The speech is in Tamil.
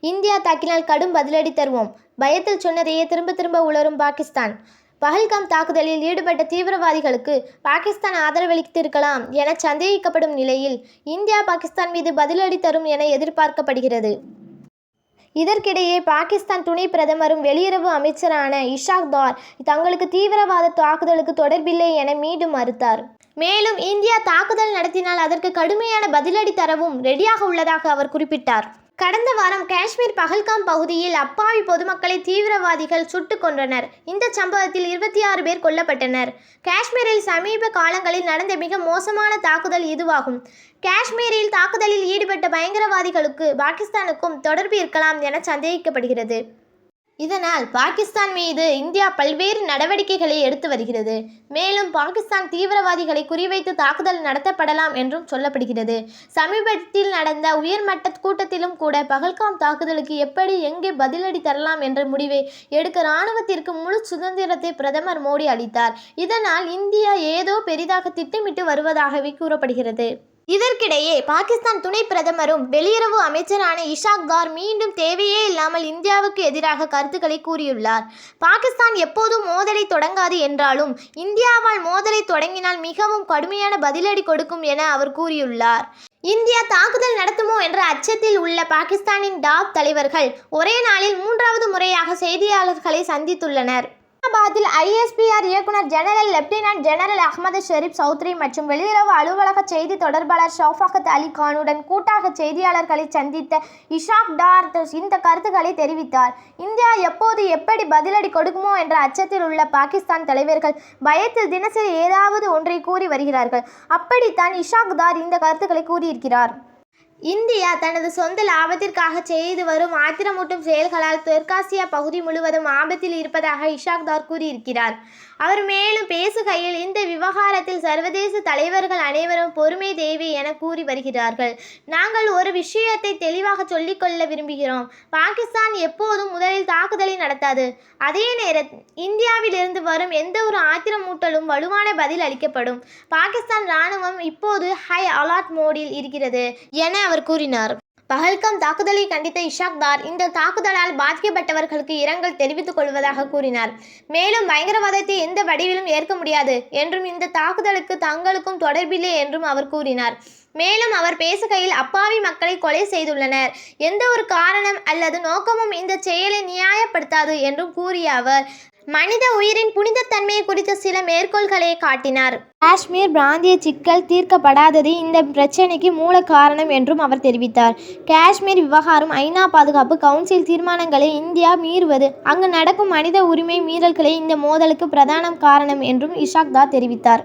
இந்தியா தாக்கினால் கடும் பதிலடி தருவோம். பயத்தில் சொன்னதையே திரும்ப திரும்ப உளரும் பாகிஸ்தான். பஹல்காம் தாக்குதலில் ஈடுபட்ட தீவிரவாதிகளுக்கு பாகிஸ்தான் ஆதரவளித்திருக்கலாம் என சந்தேகிக்கப்படும் நிலையில் இந்தியா பாகிஸ்தான் மீது பதிலடி தரும் என எதிர்பார்க்கப்படுகிறது. இதற்கிடையே பாகிஸ்தான் துணை பிரதமரும் வெளியுறவு அமைச்சரான இஷாக் தார் தங்களுக்கு தீவிரவாத தாக்குதலுக்கு தொடர்பில்லை என மீண்டும் மறுத்தார். மேலும் இந்தியா தாக்குதல் நடத்தினால் அதற்கு கடுமையான பதிலடி தரவும் ரெடியாக உள்ளதாக அவர் குறிப்பிட்டார். கடந்த வாரம் காஷ்மீர் பகல்காம் பகுதியில் அப்பாவி பொதுமக்களை தீவிரவாதிகள் சுட்டு கொன்றனர். இந்த சம்பவத்தில் இருபத்தி ஆறு பேர் கொல்லப்பட்டனர். காஷ்மீரில் சமீப காலங்களில் நடந்த மிக மோசமான தாக்குதல் இதுவாகும். காஷ்மீரில் தாக்குதலில் ஈடுபட்ட பயங்கரவாதிகளுக்கு பாகிஸ்தானுக்கும் தொடர்பு இருக்கலாம் என சந்தேகிக்கப்படுகிறது. இதனால் பாகிஸ்தான் மீது இந்தியா பல்வேறு நடவடிக்கைகளை எடுத்து வருகிறது. மேலும் பாகிஸ்தான் தீவிரவாதிகளை குறிவைத்து தாக்குதல் நடத்தப்படலாம் என்றும் சொல்லப்படுகிறது. சமீபத்தில் நடந்த உயர்மட்ட கூட்டத்திலும் கூட பகல்காம் தாக்குதலுக்கு எப்படி எங்கே பதிலடி தரலாம் என்ற முடிவை எடுக்க இராணுவத்திற்கு முழு சுதந்திரத்தை பிரதமர் மோடி அளித்தார். இதனால் இந்தியா ஏதோ பெரிதாக திட்டமிட்டு வருவதாகவே கூறப்படுகிறது. இதற்கிடையே பாகிஸ்தான் துணை பிரதமரும் வெளியுறவு அமைச்சரான இஷாக் கார் மீண்டும் தேவையே இல்லாமல் இந்தியாவுக்கு எதிராக கருத்துக்களை கூறியுள்ளார். பாகிஸ்தான் எப்போதும் மோதலை தொடங்காது என்றாலும் இந்தியாவால் மோதலை தொடங்கினால் மிகவும் கடுமையான பதிலடி கொடுக்கும் என அவர் கூறியுள்ளார். இந்தியா தாக்குதல் நடத்துமோ என்ற அச்சத்தில் உள்ள பாகிஸ்தானின் டாப் தலைவர்கள் ஒரே நாளில் மூன்றாவது முறையாக செய்தியாளர்களை சந்தித்துள்ளனர். இஸ்லாமாபாத்தில் ஐஎஸ்பிஆர் இயக்குனர் general lieutenant general Ahmed Sharif Chaudhry மற்றும் வெளியுறவு அலுவலக செய்தி தொடர்பாளர் ஷௌஃபகத் அலி கானுடன் கூட்டாக செய்தியாளர்களை சந்தித்த இஷாக் டார் இந்த கருத்துக்களை தெரிவித்தார். இந்தியா எப்போது எப்படி பதிலடி கொடுக்குமோ என்ற அச்சத்தில் உள்ள பாகிஸ்தான் தலைவர்கள் பயத்தில் தினசரி ஏதாவது ஒன்றை கூறி வருகிறார்கள். அப்படித்தான் இஷாக் தார் இந்த கருத்துக்களை கூறியிருக்கிறார். இந்தியா தனது சொந்த லாபத்திற்காக செய்து வரும் ஆத்திரமூட்டும் செயல்களால் தெற்காசியா பகுதி முழுவதும் ஆபத்தில் இருப்பதாக இஷாக் தார் கூறியிருக்கிறார். அவர் மேலும் பேசுகையில் இந்த விவகாரத்தில் சர்வதேச தலைவர்கள் அனைவரும் பொறுமை தேவை என கூறி வருகிறார்கள். நாங்கள் ஒரு விஷயத்தை தெளிவாக சொல்லிக்கொள்ள விரும்புகிறோம். பாகிஸ்தான் எப்போதும் முதலில் தாக்குதலை நடத்தாது. அதே நேரத்தில் இந்தியாவிலிருந்து வரும் எந்த ஒரு ஆத்திரமூட்டலும் வலுவான பதில் அளிக்கப்படும். பாகிஸ்தான் இராணுவம் இப்போது ஹை அலர்ட் மோடில் இருக்கிறது. என அவர் கூறினார். பஹல்காம் தாக்குதலை கண்டித்த இஷாக் தார் இந்த தாக்குதலால் பாதிக்கப்பட்டவர்களுக்கு இரங்கல் தெரிவித்துக் கொள்வதாக கூறினார். மேலும் பயங்கரவாதத்தை எந்த வடிவிலும் ஏற்க முடியாது என்றும் இந்த தாக்குதலுக்கு தங்களுக்கும் தொடர்பில்லை என்றும் அவர் கூறினார். மேலும் அவர் பேசுகையில் அப்பாவி மக்களை கொலை செய்துள்ளனர். எந்த ஒரு காரணம் அல்லது நோக்கமும் இந்த செயலை நியாயப்படுத்தாது என்றும் கூறிய அவர் மனித உயிரின் புனிதத்தன்மையை குறித்த சில மேற்கோள்களை காட்டினார். காஷ்மீர் பிராந்திய சிக்கல் தீர்க்கப்படாதது இந்த பிரச்சினைக்கு மூல காரணம் என்றும் அவர் தெரிவித்தார். காஷ்மீர் விவகாரம் ஐநா பாதுகாப்பு கவுன்சில் தீர்மானங்களை இந்தியா மீறுவது அங்கு நடக்கும் மனித உரிமை மீறல்களே இந்த மோதலுக்கு பிரதான காரணம் என்றும் இஷாக் தெரிவித்தார்.